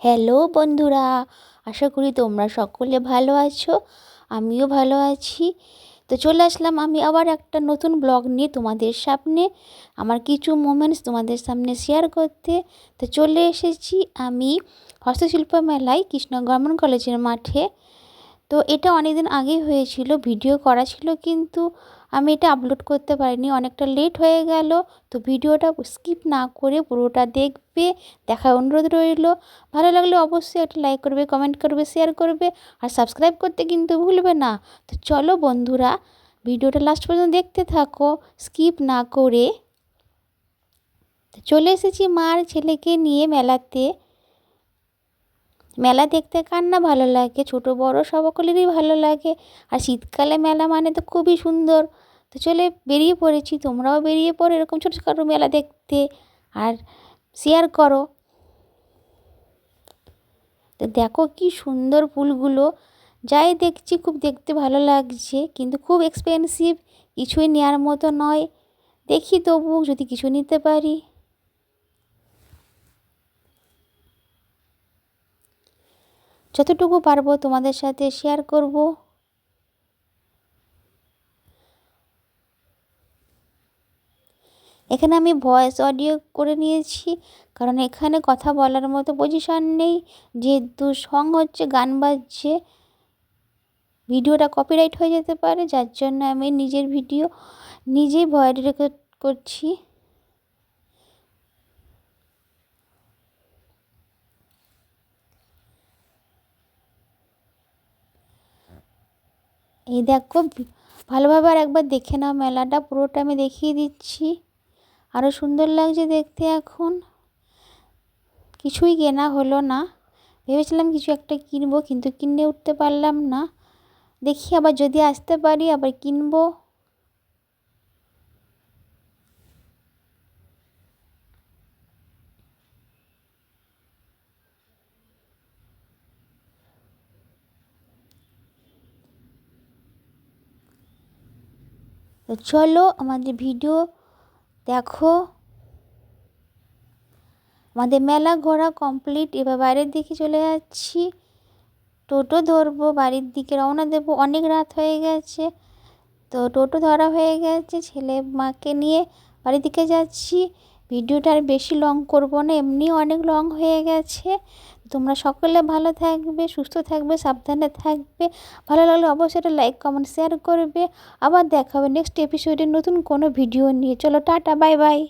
Hello বন্ধুরা, আশা করি তোমরা সকলে ভালো আছো, আমিও ভালো আছি। তো চলে আসলাম আমি আবার একটা নতুন ব্লগ নিয়ে তোমাদের সামনে। আমার কিছু মোমেন্টস তোমাদের সামনে শেয়ার করতে। তো চলে এসেছি আমি হস্তশিল্প মেলায় কৃষ্ণ গভর্নমেন্ট কলেজের মাঠে। তো এটা অনেক দিন আগেই হয়েছিল ভিডিও করা ছিল কিন্তু আমি এটা আপলোড করতে পারিনি, অনেকটা লেট হয়ে গেল। তো ভিডিওটা স্কিপ না করে পুরোটা দেখবে, দেখার অনুরোধ রইল। ভালো লাগলে অবশ্যই একটা লাইক করবে কমেন্ট করবে শেয়ার করবে, আর সাবস্ক্রাইব করতে কিন্তু ভুলবে না। তো চলো বন্ধুরা, ভিডিওটা লাস্ট পর্যন্ত দেখতে থাকো স্কিপ না করে। চলে এসেছি মার ছেলেকে নিয়ে মেলাতে। মেলা দেখতে কার না ভালো লাগে? ছোট, বড় সকলেরই ভালো লাগে। আর শীতকালে মেলা মানে তো খুবই সুন্দর। তো চলে বেরিয়ে পড়েছি, তোমরাও বেরিয়ে পড়ো এরকম ছোটোখাটো মেলা দেখতে। আর শেয়ার করো। তো দেখো কি সুন্দর ফুলগুলো। যাই দেখছি খুব দেখতে ভালো লাগছে, কিন্তু খুব এক্সপেন্সিভ কিছুই নেওয়ার মতো নয়। দেখি তবু যদি কিছু নিতে পারি। যতটুকু পারব তোমাদের সাথে শেয়ার করব। এখানে আমি ভয়েস অডিও করে নিয়েছি, কারণ এখানে কথা বলার মতো পজিশন নেই। যেহেতু সং হচ্ছে, গান বাজছে, ভিডিওটা কপিরাইট হয়ে যেতে পারে, যার জন্য আমি নিজের ভিডিও নিজেই ভয়েস রেকর্ড করছি। এই দেখো, ভালোভাবে আর একবার দেখে নাও মেলাটা। পুরোটা আমি দেখিয়ে দিচ্ছি। আরও সুন্দর লাগছে দেখতে এখন। কিছুই কেনা হলো না। ভেবেছিলাম কিছু একটা কিনবো, কিন্তু কিনে উঠতে পারলাম না। দেখি আবার যদি আসতে পারি, আবার কিনবো। তো চলো আমাদের ভিডিও দেখো। আমাদের মেলা ঘোরা কমপ্লিট এবার বাইরের দিকে চলে যাচ্ছি। টোটো ধরবো, বাড়ির দিকে রওনা দেবো। অনেক রাত হয়ে গেছে, তো টোটো ধরা হয়ে গেছে ছেলে মাকে নিয়ে বাড়ির দিকে যাচ্ছি। ভিডিওটা আর বেশি লং করব না, এমনি অনেক লং হয়ে গেছে। তোমরা সকলে ভালো থাকবে, সুস্থ থাকবে, সাবধানে থাকবে। ভালো লাগলে অবশ্যই এটা লাইক কমেন্ট শেয়ার করবে। আবার দেখা হবে নেক্সট এপিসোডে নতুন কোনো ভিডিও নিয়ে। চলো টাটা বাই বাই